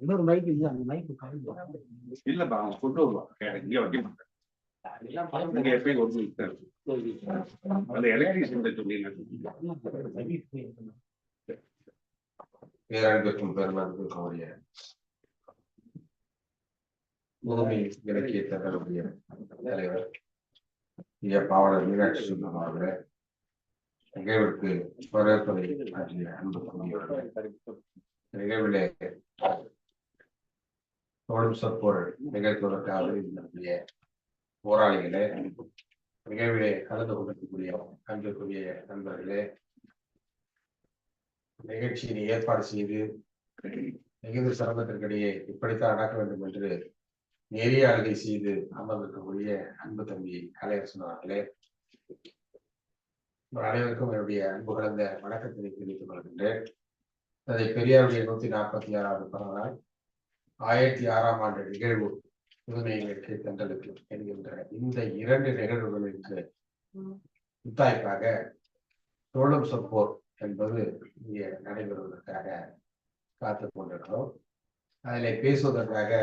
இன்னொரு மைக் இருக்கு அந்த மைக் இல்லப்பா அவன் கொண்டு வருவான். இங்க வைக்க மாட்டேன். அந்த எலக்ட்ரிஷியன் சொல்லி பேரன்புக்கும் பெருமன்புக்கும் உரிய முதுமை இலக்கிய தங்களுடைய தலைவர் ஐயா பாவலர் மீனாட்சி சுந்தரம் அவர்களே நிகழ்வுக்கு வரவேற்பதை ஆற்றிய அன்பு நிகழ்விலே தோழும் சொற்பொருள் நிகழ்த்துவதற்காக இருந்தக்கூடிய போராளிகளே நிகழ்விலே கலந்து கொண்டிருக்கக்கூடிய அன்புக்குரிய நண்பர்களே நிகழ்ச்சியை ஏற்பாடு செய்து மிகுந்த சிரமத்திற்கிடையே இப்படித்தான் நடக்க வேண்டும் என்று நெறிய அழுகை செய்து அமர்ந்திருக்கக்கூடிய அன்பு தம்பி கலையரசன் அவர்களே உங்கள் அனைவருக்கும் என்னுடைய அன்பு கலந்த வணக்கத்தினை தெரிவித்துக் கொள்கின்றேன் அதை பெரியாருடைய நூத்தி நாற்பத்தி ஆறாவது பிறந்த நாள் ஆயிரத்தி ஆறாம் ஆண்டு நிகழ்வு புதுமை இலக்கிய தண்டலுக்கு என்கின்ற இந்த இரண்டு நிகழ்வுகளுக்கு முத்தாய்ப்பாக தோழும் சொற்போர் என்பது இங்கே நடைபெறுவதற்காக காத்து கொண்டிருக்கிறோம். அதில் பேசுவதற்காக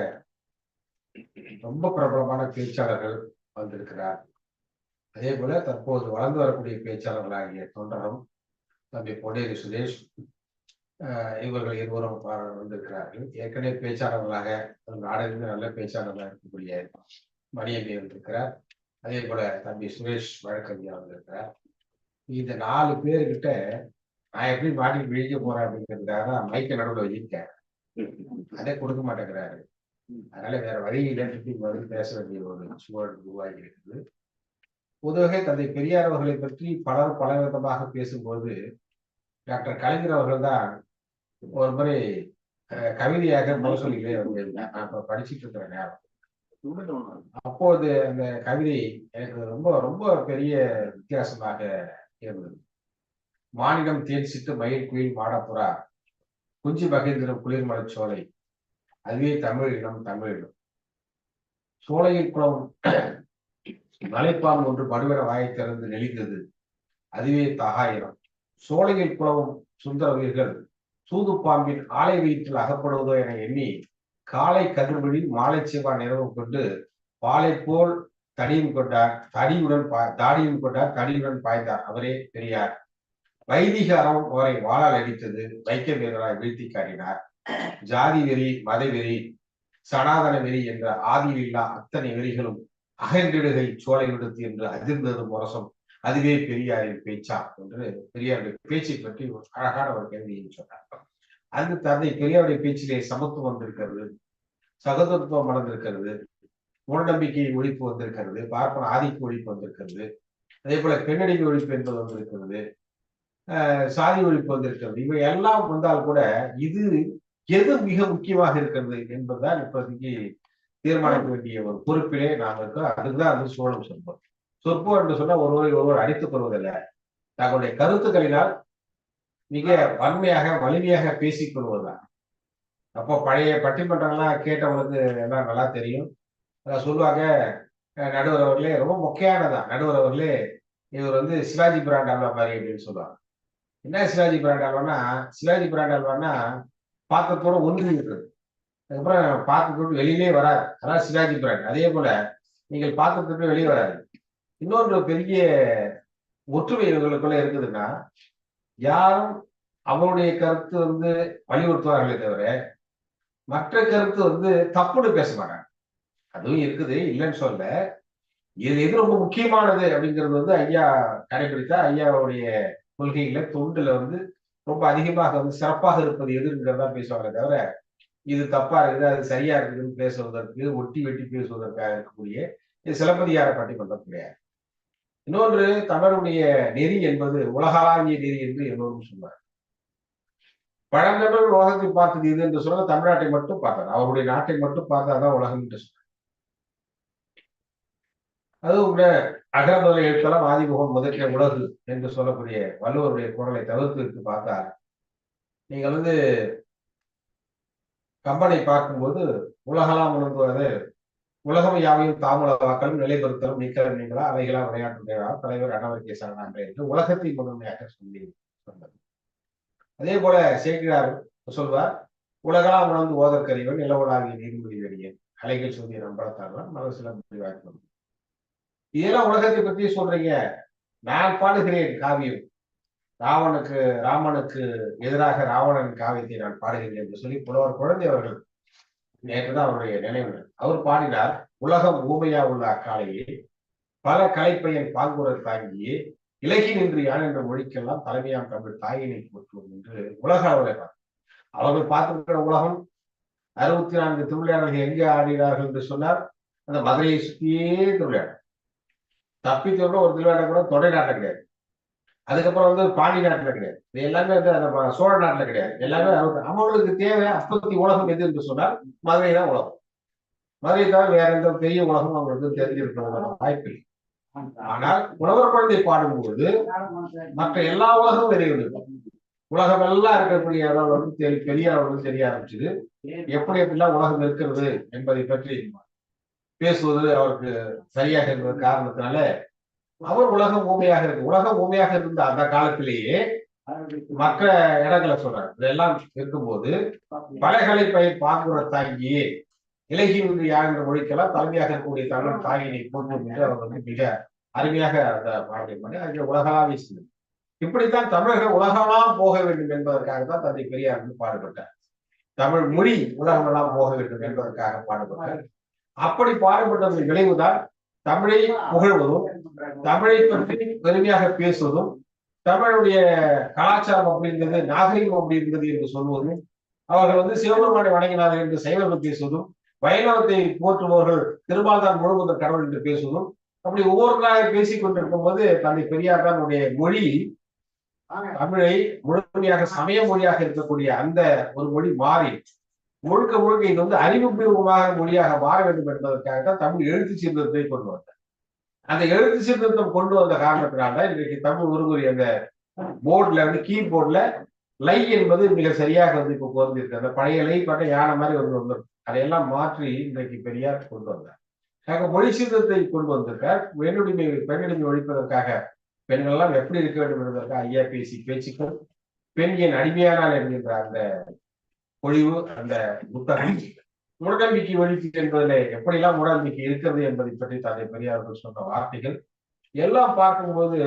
ரொம்ப பிரபலமான பேச்சாளர்கள் வந்திருக்கிறார். அதே போல தற்போது வளர்ந்து வரக்கூடிய பேச்சாளர்களாகிய தொண்டரும் தம்பி பொன்னேரி சுரேஷ் இவர்கள் இருவரும் வந்திருக்கிறார்கள். ஏற்கனவே பேச்சாளர்களாக நாடகத்தில் நல்ல பேச்சாளர்களாக இருக்கக்கூடிய மணியண்ணி வந்திருக்கிறார். அதே போல தம்பி சுரேஷ் வழக்கறிஞர் வந்திருக்கிறார். இந்த நாலு பேர்கிட்ட நான் எப்படி மாட்டி விழிக்க போறேன் அப்படிங்கிறதுக்காக தான் மைக்க நடுவில் வச்சிருக்கேன். அதை கொடுக்க மாட்டேங்கிறாரு. அதனால வேற வழி இல்லைன்னு பதில் பேச வேண்டிய ஒரு சூழல் உருவாகி இருக்குது. பொதுவாக தந்தை பெரியார் அவர்களை பற்றி பலர் பல விதமாக பேசும்போது டாக்டர் கலைஞர் அவர்கள் தான் ஒரு முறை கவிதையாக முரசொலிகளே வந்திருந்தேன் நான் இப்ப படிச்சுட்டு இருக்கிற நேரம் அப்போது அந்த கவிதை எனக்கு ரொம்ப ரொம்ப பெரிய வித்தியாசமாக இருந்தது. மானிடம் தேன் சிட்டு மயில் குயில் மாடப்புறா குஞ்சு மகிழ்ந்திரும் குளிர்மலை சோலை அதுவே தமிழ் இனம் தமிழ் இனம் சோலையில் குளம் மலைப்பாம்பு ஒன்று மடுவென வாயை திறந்து நெளிந்தது. அதுவே தகாயிரம். சோலையில் குளவும் சுந்தர உயிர்கள் சூது பாம்பின் ஆலை வயிற்றில் அகப்படுவதோ என எண்ணி காலை கதிர்வழி மாலை சிவா நிறவு கொண்டு பாலை போல் தடியும் கொண்டார் தடியுடன் பா- தாடியும் கொண்டார் தடியுடன் பாய்ந்தார். அவரே பெரியார். வைதிக அறம் அவரை வாழால் அடித்தது வைக்க வீரராய் வீழ்த்தி காட்டினார். ஜாதி வெறி மத வெறி சனாதன வெறி என்ற ஆதியில்லா அத்தனை வெறிகளும் அகன்றிடுகை சோலை விடுத்து என்று அதிர்ந்தது முரசம். அதுவே பெரியாரின் பேச்சா? என்று பெரியாருடைய பேச்சை பற்றி ஒரு அழகான ஒரு கேள்வியை சொன்னார். அந்த தந்தை பெரியாருடைய பேச்சிலே சமத்துவம் வந்திருக்கிறது சகோதரத்துவம் வளர்ந்திருக்கிறது மூடநம்பிக்கையை ஒழிப்பு வந்திருக்கிறது பார்ப்பன ஆதிக்க ஒழிப்பு வந்திருக்கிறது அதே போல பெண்ணடிமை ஒழிப்பு என்பது வந்திருக்கிறது ஆஹ் சாதி ஒழிப்பு வந்திருக்கிறது. இவை எல்லாம் வந்தால் கூட இது எது மிக முக்கியமாக இருக்கிறது என்பதுதான் இப்போதைக்கு தீர்மானிக்க வேண்டிய ஒரு பொறுப்பிலே நாம் இருக்கோம். அதுதான் வந்து சோழம் சொற்பம் சொற்பம் என்று சொன்னா ஒருவரை ஒருவர் அடித்துக் கொள்வதில்லை. தங்களுடைய கருத்துக்களினால் மிக வன்மையாக வலிமையாக பேசிக் கொள்வதுதான். அப்போ பழைய பட்டிமன்றங்கள்லாம் கேட்டவங்களுக்கு எல்லாம் நல்லா தெரியும். சொல்லுவாங்க நடுவரவர்களே நடுவர் அவர்களே ரொம்ப முக்கியானதான். நடுவர் அவர்களே இவர் வந்து சிவாஜி பிராண்ட் அல்வா மாதிரி அப்படின்னு சொல்லுவாங்க. என்ன சிவாஜி பிராண்ட் அல்வானா சிவாஜி பிராண்ட் அல்வானா போற ஒன்று இருக்குது. அதுக்கப்புறம் பாத்திரத்தோடு வெளியிலே வராது அதான் சிவாஜி பிராண்ட் அதே போல நீங்கள் பாத்திரத்தோடு வெளியே வராது இன்னொன்று பெரிய ஒற்றுமை இவங்களுக்குள்ள இருக்குதுன்னா யாரும் அவருடைய கருத்து வந்து வலியுறுத்துவார்களே தவிர மற்ற கருத்து வந்து தப்புன்னு பேச மாட்டாங்க. அதுவும் இருக்குது இல்லைன்னு சொல்ல இது எது ரொம்ப முக்கியமானது அப்படிங்கிறது வந்து ஐயா கடைபிடித்தா ஐயாவுடைய கொள்கையில தொண்டுல வந்து ரொம்ப அதிகமாக வந்து சிறப்பாக இருப்பது எதுங்கிறதா பேசுவாங்க தவிர இது தப்பா இருக்குது அது சரியா இருக்குதுன்னு பேசுவதற்கு ஒட்டி வெட்டி பேசுவதற்காக இருக்கக்கூடிய இது சிலப்பதிகார பட்டிமன்றம் கிடையாது. இன்னொன்று தமிழருடைய நெறி என்பது உலகளாவிய நெறி என்று எல்லோரும் சொன்னார் பழந்தமிழ் உலகத்தை பார்த்தது இது என்று சொன்னா தமிழ்நாட்டை மட்டும் பார்த்தார். அவருடைய நாட்டை மட்டும் பார்த்தாதான் உலகம் என்று சொன்னார். அதுவும் கூட அகரமுதல எழுத்தலாம் ஆதிமுகம் முதற்கே உலகு என்று சொல்லக்கூடிய வள்ளுவருடைய குரலை தவிர்த்து வைத்து பார்த்தால் நீங்கள் வந்து கம்பனை பார்க்கும்போது உலகலாம் உணர்ந்துவது உலகம் யாவையும் தாமலவாக்கலும் நிலைபெறுத்தலும் நீங்களா? அவைகளா விளையாட்டு தலைவர் அனவர்கே சரணான்றே என்று உலகத்தை முதன்மையாக சொல்லி சொன்னது. அதே போல சேக்கிழார் சொல்வார் உலகெல்லாம் உணர்ந்து ஓதற்கறிவன் நிலவுலாகிய நீர்மொழி வெளியே அலைகள் சொல்லிய நம்பளத்தாழ்வான் மனசுல முடிவாக்கணும் இதெல்லாம் உலகத்தை பத்தி சொல்றீங்க. நான் பாடுகிறேன் காவியம். ராவனுக்கு ராமனுக்கு எதிராக ராவணன் காவியத்தை நான் பாடுகிறேன் என்று சொல்லி புலவர் குழந்தை அவர்கள் நேற்றுதான் அவருடைய நினைவுகள் அவர் பாடினார் உலகம் ஊமையா உள்ள அக்காலையே பல கலைப்பையன் பாங்குரல் தாங்கியே இலகி நின்று யான் என்ற மொழிக்கெல்லாம் தலைமையாம் தமிழ் தாயினை போற்றுவோம் என்று உலக அளவில் பார்த்தார். அவர்கள் பார்த்திருக்கிற உலகம் அறுபத்தி நான்கு திருவிளையாடல்கள் எங்கே ஆடினார்கள் என்று சொன்னார் அந்த மதுரையை சுற்றியே திருவிளையாடல். தப்பித்தோட ஒரு திருவிளையாடல் கூட தொடை நாட்டில் கிடையாது. அதுக்கப்புறம் வந்து பாண்டி நாட்டுல கிடையாது. இது எல்லாமே வந்து சோழ நாட்டுல கிடையாது. எல்லாமே அவங்களுக்கு தேவை அப்பத்தி உலகம் எது என்று சொன்னால் மதுரை தான் உலகம். மதுரை தான் வேற எந்த பெரிய உலகம் அவங்களுக்கு தெரிஞ்சிருக்கிறதுக்கான வாய்ப்பு இல்லை ஆனால் உழவர் குழந்தை பாடும்போது மற்ற எல்லா உலகமும் வெளியே உலகம் எல்லாம் இருக்கக்கூடிய இடம் வந்து தெரி- தெரிய ஆரம்பிச்சது. எப்படி எப்படிலாம் உலகம் இருக்கிறது என்பதை பற்றி பேசுவது அவருக்கு சரியாக இருந்த காரணத்தினால அவர் உலகம் ஊமையாக இருக்கு. உலகம் ஊமையாக இருந்த அந்த காலத்திலேயே மற்ற இடங்களை சொல்றாரு இதெல்லாம் இருக்கும்போது பலகலை பயிர் பாங்குற தாங்கியே இலகி நின்று மொழிக்கெல்லாம் தலைமையாக இருக்கக்கூடிய தமிழ் தாயினை போன்ற அவர் வந்து மிக அருமையாக அந்த பாடல் பண்ணி அங்கே உலகளாவே சிந்தனை. இப்படித்தான் தமிழர்கள் உலகமெல்லாம் போக வேண்டும் என்பதற்காக தான் தந்தை பெரியார் வந்து பாடுபட்டார். தமிழ் மொழி உலகமெல்லாம் போக வேண்டும் என்பதற்காக பாடுபட்டார். அப்படி பாடுபட்டதன் விளைவுதான் தமிழை புகழ்வதும் தமிழை பற்றி பெருமையாக பேசுவதும் தமிழுடைய கலாச்சாரம் அப்படிங்கிறது நாகரிகம் அப்படிங்கிறது என்று சொல்வதும் அவர்கள் வந்து சிவபெருமானை வணங்கினார்கள் என்று சைவர்கள் பேசுவதும் வைணவத்தை போற்றுபவர்கள் திருமால்தான் முழுவதும் கடவுள் என்று பேசுவதும் அப்படி ஒவ்வொருவராக பேசிக் கொண்டிருக்கும் போது தந்தை பெரியார் தன்னுடைய மொழி தமிழை முழுமையாக சமய மொழியாக இருக்கக்கூடிய அந்த ஒரு மொழி மாறி முழுக்க முழுக்க இது வந்து அறிவுபூர்வமாக மொழியாக மாற வேண்டும் என்பதற்காக தான் தமிழ் எழுத்து சீர்திருத்தத்தை கொண்டு வந்தார். அந்த எழுத்து சீர்திருத்தம் கொண்டு வந்த காரணத்தினால இன்றைக்கு தமிழ் உருகுறி அந்த போர்டுல வந்து கீபோர்டில் லை என்பது மிக சரியாக வந்து இப்போ பொருந்திருக்கு. அந்த பழைய லை பட்ட யானை மாதிரி வந்து வந்துடும் அதையெல்லாம் மாற்றி இன்றைக்கு பெரியார் கொண்டு வந்தார். ஆக மொழி சீர்திருத்தத்தை கொண்டு வந்திருக்கார். பெண்ணுரிமை பெண்ணுரிமை ஒழிப்பதற்காக பெண்கள் எல்லாம் எப்படி இருக்க வேண்டும் என்பதற்காக ஐயா பேசி பேச்சுக்கள் பெண் என் அடிமையானால் என்கின்ற அந்த பொழிவு அந்த புத்தகம். மூடநம்பிக்கை ஒழிப்பு என்பதில் எப்படிலாம் மூடநம்பிக்கை இருக்கிறது என்பதை பற்றி தந்தை பெரியார்கள் சொன்ன வார்த்தைகள் எல்லாம் பார்க்கும்போது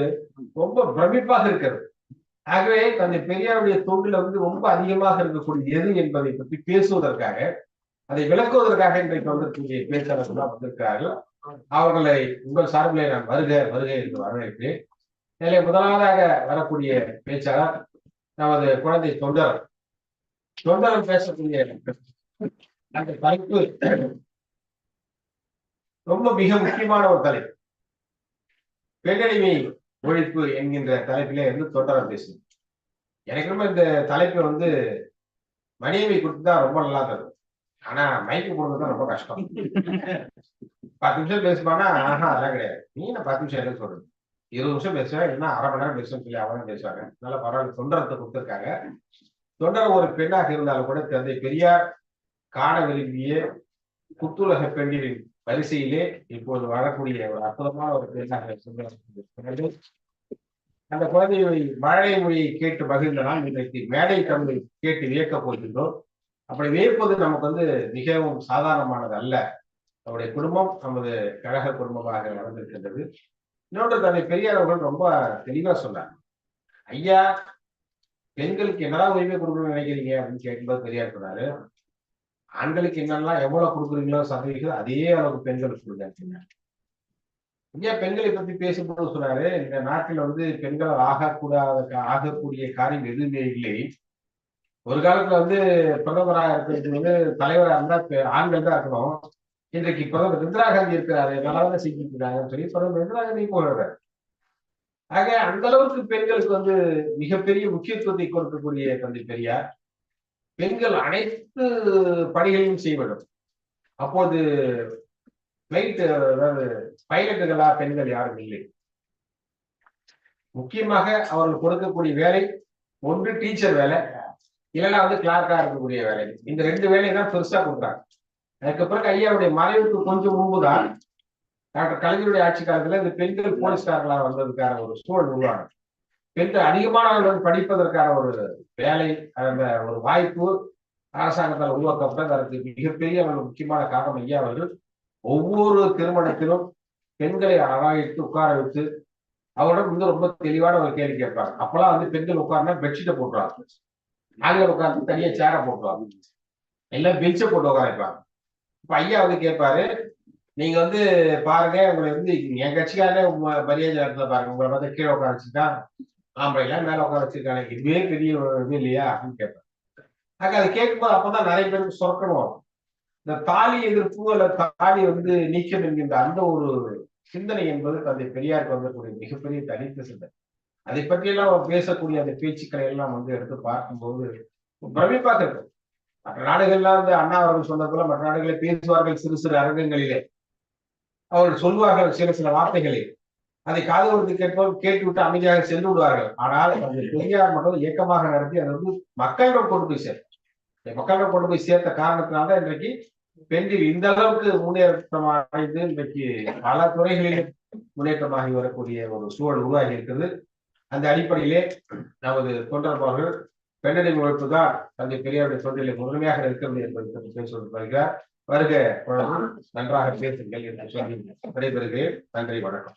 ரொம்ப பிரமிப்பாக இருக்கிறது. ஆகவே தந்தை பெரியாருடைய தொண்டில் வந்து ரொம்ப அதிகமாக இருக்கக்கூடிய எது என்பதை பற்றி பேசுவதற்காக அதை விளக்குவதற்காக இன்றைக்கு வந்திருக்கக்கூடிய பேச்சாளர்கள் வந்திருக்கிறார்கள். அவர்களை உங்கள் சார்பிலே நான் வருக வருக என்று வரவேற்கிறேன். இதில் முதலாவதாக வரக்கூடிய பேச்சாளர் நமது குழந்தை தொண்டர். தொண்டரம் பேசக்கூடிய அந்த தலைப்பு ரொம்ப மிக முக்கியமான ஒரு தலைப்பு. பெண்ணடிமை ஒழிப்பு என்கின்ற தலைப்பிலே இருந்து தொண்டரம் பேசும் எனக்கு ரொம்ப இந்த தலைப்பு வந்து மணியமை கொடுத்துதான் ரொம்ப நல்லா தரும் ஆனா மைக்கு போடுறது தான் ரொம்ப கஷ்டம். பத்து நிமிஷம் பேசுவானா? ஆஹா அதெல்லாம் கிடையாது. நீ நான் பத்து நிமிஷம் என்ன சொல்றது? இருபது நிமிஷம் பேசுவேன் இல்லைன்னா அரை மணி நேரம் பேசுவேன் சொல்லி அவனும் பேசுவாங்க நல்லா பரவாயில்ல தொண்டரத்தை கொடுத்துருக்காங்க. தொண்டர் ஒரு பெண்ணாக இருந்தாலும் கூட தந்தை பெரியார் காண விரும்பிய புத்துலக பெண்ணின் வரிசையிலே இப்போது வரக்கூடிய ஒரு அற்புதமான ஒரு பெண்ணாக சுந்தரம் அந்த குழந்தையை மழை மொழியை கேட்டு மகிழ்ந்த நாம் இன்றைக்கு மேடை தமிழை கேட்டு வியக்கப் போகின்றோம். அப்படி வியப்பது நமக்கு வந்து மிகவும் சாதாரணமானது அல்ல. அவருடைய குடும்பம் நமது கழக குடும்பமாக நடந்திருக்கின்றது. இன்னொன்று தன்னை பெரியார் அவர்கள் ரொம்ப தெளிவா சொன்னார். ஐயா பெண்களுக்கு என்னதான் உரிமை கொடுக்கணும்னு நினைக்கிறீங்க? அப்படின்னு கேட்கும்போது பெரியார் சொன்னாரு. ஆண்களுக்கு என்னெல்லாம் எவ்வளவு கொடுக்குறீங்களோ சதவீதம் அதே அளவுக்கு பெண்களுக்கு கொடுங்க ஏன் பெண்களை பத்தி பேசும்போது சொன்னாரு இந்த நாட்டில் வந்து பெண்கள் ஆகக்கூடாத ஆகக்கூடிய காரியம் எதுவுமே இல்லை. ஒரு காலத்துல வந்து பிரதமராக இருக்கிறது வந்து தலைவராக இருந்தா பெ- ஆண்கள் தான் இருக்கணும். இன்றைக்கு பிரதமர் இந்திரா காந்தி இருக்கிறாரு நல்லா தான் செஞ்சுட்டு இருக்காங்கன்னு சொல்லி பிரதமர் இந்திரா காந்தி போடுறாரு ஆக அந்த அளவுக்கு பெண்களுக்கு வந்து மிகப்பெரிய முக்கியத்துவத்தை கொடுக்கக்கூடிய தந்தை பெரியார். பெண்கள் அனைத்து பணிகளையும் செய்ய வேண்டும் அப்போது பிளைட் அதாவது பைலட்டுகளா பெண்கள் யாரும் இல்லை. முக்கியமாக அவர்கள் கொடுக்கக்கூடிய வேலை ஒன்று டீச்சர் வேலை இல்லைன்னா வந்து கிளார்க்கா இருக்கக்கூடிய வேலை. இந்த ரெண்டு வேலையை தான் பெருசா கொடுக்குறாங்க அதுக்கு பிறகு ஐயாவுடைய மறைவுக்கு கொஞ்சம் முன்புதான் டாக்டர் கலைஞருடைய ஆட்சி காலத்துல இந்த பெண்கள் போலீஸ்காரர்களா வந்ததுக்கான ஒரு சூழல் உருவானது. பெண்கள் அதிகமானவர்கள் படிப்பதற்கான ஒரு வேலை அந்த ஒரு வாய்ப்பு அரசாங்கத்தால் உருவாக்கப்பட்டது அதற்கு மிகப்பெரிய ஒரு முக்கியமான காரணம் ஐயா அவர்கள் ஒவ்வொரு திருமணத்திலும் பெண்களை அரவணைத்து உட்கார வைத்து அவரிடம் வந்து ரொம்ப தெளிவான ஒரு கேள்வி கேட்பாங்க. அப்பெல்லாம் வந்து பெண்கள் உட்கார்னா பெட்ஷீட்டை போட்டுருவாங்க. ஆண்கள் உட்கார்ந்து தனியா சேரை போட்டுருவாங்க. எல்லாம் பெஞ்சை போட்டு உட்கார வைப்பாங்க. இப்ப ஐயா வந்து கேட்பாரு நீங்க வந்து பாருங்க உங்களை வந்து என் கட்சிக்காரே உங்க மரியாதை இடத்துல பாருங்க உங்களை வந்து கீழே உட்கார ஆம்பளைலாம் மேல உட்கார வச்சிருக்காங்க. இதுவே பெரிய இது இல்லையா அப்படின்னு கேட்பேன். ஆக அதை கேட்கும்போது அப்பதான் நிறைய பேருக்கு சுரக்கணும் வரும் இந்த தாலி எதிர்ப்பு அல்ல தாலி வந்து நீக்கம் என்கின்ற அந்த ஒரு சிந்தனை என்பது தந்தை பெரியாருக்கு வந்தக்கூடிய மிகப்பெரிய தனித்த சிந்தனை. அதை பற்றியெல்லாம் அவர் பேசக்கூடிய அந்த பேச்சுக்களை எல்லாம் வந்து எடுத்து பார்க்கும்போது பிரமிப்பாக இருக்கும் மற்ற நாடுகள்லாம் வந்து அண்ணா அவர்கள் சொன்னது போல மற்ற நாடுகளை பேசுவார்கள் சிறு சிறு அரங்கங்களிலே. அவர்கள் சொல்வார்கள் சில சில வார்த்தைகளை அதை காது கொடுத்து கேட்போம் கேட்டுவிட்டு அமைதியாக சென்று விடுவார்கள். ஆனால் பெரியார் மட்டும் இயக்கமாக நடத்தி அதை வந்து மக்களிடம் கொண்டு போய் சேர்த்தார். மக்களிடம் கொண்டு போய் சேர்த்த காரணத்தினால்தான் இன்றைக்கு பெண்கள் இந்த அளவுக்கு முன்னேற்றம் அடைந்து இன்றைக்கு பல துறைகளில் முன்னேற்றமாகி வரக்கூடிய ஒரு சூழல் உருவாகி இருக்கிறது. அந்த அடிப்படையிலே நமது தொண்டர்பாளர்கள் பெண்ணடிமை ஒழிப்பு தான் தந்தை பெரியாருடைய தொண்டிலே முதன்மையாக இருக்கிறது என்பதை பற்றி பேசுவது வருகிறார். வருக நன்றாக பேசுங்கள் என்று சொல்லி விடைபெறுகிறேன். நன்றி வணக்கம்.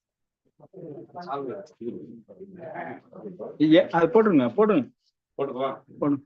அது போட்டுருங்க போட்டுருங்க. போட்டுக்கோ போடு.